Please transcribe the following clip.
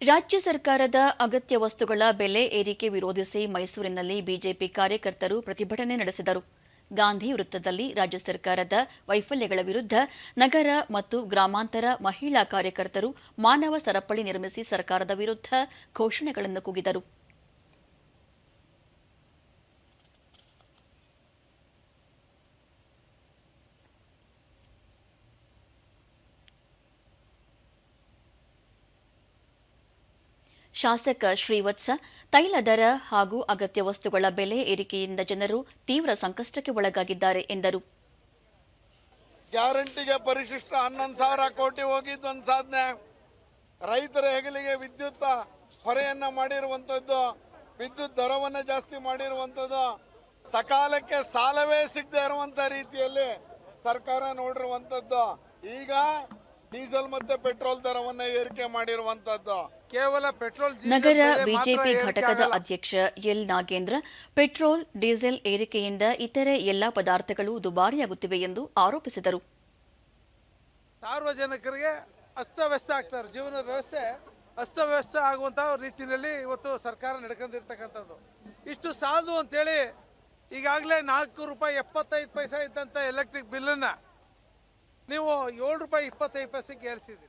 ರಾಜ್ಯ ಸರ್ಕಾರದ ಅಗತ್ಯ ವಸ್ತುಗಳ ಬೆಲೆ ಏರಿಕೆ ವಿರೋಧಿಸಿ ಮೈಸೂರಿನಲ್ಲಿ ಬಿಜೆಪಿ ಕಾರ್ಯಕರ್ತರು ಪ್ರತಿಭಟನೆ ನಡೆಸಿದರು. ಗಾಂಧಿ ವೃತ್ತದಲ್ಲಿ ರಾಜ್ಯ ಸರ್ಕಾರದ ವೈಫಲ್ಯಗಳ ವಿರುದ್ಧ ನಗರ ಮತ್ತು ಗ್ರಾಮಾಂತರ ಮಹಿಳಾ ಕಾರ್ಯಕರ್ತರು ಮಾನವ ಸರಪಳಿ ನಿರ್ಮಿಸಿ ಸರ್ಕಾರದ ವಿರುದ್ಧ ಘೋಷಣೆಗಳನ್ನು ಕೂಗಿದರು. ಶಾಸಕ ಶ್ರೀವತ್ಸ, ತೈಲ ದರ ಹಾಗೂ ಅಗತ್ಯ ವಸ್ತುಗಳ ಬೆಲೆ ಏರಿಕೆಯಿಂದ ಜನರು ತೀವ್ರ ಸಂಕಷ್ಟಕ್ಕೆ ಒಳಗಾಗಿದ್ದಾರೆ, ಎಂದರು. ಗ್ಯಾರಂಟಿಗೆ ಪರಿಶಿಷ್ಟ ಹನ್ನೊಂದು ಸಾವಿರ ಕೋಟಿ ಹೋಗಿದ್ದು ಒಂದು ಸಾಧನೆ. ರೈತರ ಹೆಗಲಿಗೆ ವಿದ್ಯುತ್ ಹೊರೆಯನ್ನ ಮಾಡಿರುವಂಥದ್ದು ವಿದ್ಯುತ್ ದರವನ್ನು ಜಾಸ್ತಿ ಮಾಡಿರುವಂಥದ್ದು ಸಕಾಲಕ್ಕೆ ಸಾಲವೇ ಸಿಗದೆ ಇರುವಂತ ರೀತಿಯಲ್ಲಿ ಸರ್ಕಾರ ನೋಡಿರುವಂಥದ್ದು ಈಗ ಡೀಸೆಲ್ ಮತ್ತೆ ಪೆಟ್ರೋಲ್ ದರವನ್ನ ಏರಿಕೆ ಮಾಡಿರುವಂತದ್ದು. ಕೇವಲ ಪೆಟ್ರೋಲ್ ಡೀಸೆಲ್ ನಗರ ಬಿಜೆಪಿ ಘಟಕದ ಅಧ್ಯಕ್ಷ ಎಲ್ ನಾಗೇಂದ್ರ ಪೆಟ್ರೋಲ್ ಡೀಸೆಲ್ ಏರಿಕೆಯಿಂದ ಇತರೆ ಎಲ್ಲಾ ಪದಾರ್ಥಗಳು ದುಬಾರಿಯಾಗುತ್ತಿವೆ ಎಂದು ಆರೋಪಿಸಿದರು. ಸಾರ್ವಜನಿಕರಿಗೆ ಅಸ್ತವ್ಯಸ್ತ ಆಗ್ತಾರೆ. ಜೀವನದ ವ್ಯವಸ್ಥೆ ಅಸ್ತವ್ಯಸ್ತ ಆಗುವಂತ ರೀತಿಯಲ್ಲಿ ಇವತ್ತು ಸರ್ಕಾರ ನಡ್ಕೊಂಡಿರ್ತಕ್ಕಂಥದ್ದು. ಇಷ್ಟು ಸಾಲದು ಅಂತೇಳಿ ಈಗಾಗಲೇ ನಾಲ್ಕು ರೂಪಾಯಿ ಎಪ್ಪತ್ತೈದು ಪೈಸಾ ಇದ್ದಂಥ ಎಲೆಕ್ಟ್ರಿಕ್ ಬಿಲ್ಲನ್ನು ನೀವು ಏಳು ರೂಪಾಯಿ ಇಪ್ಪತ್ತೈದು ಪೈಸೆಗೆ ಏರಿಸಿದ್ರಿ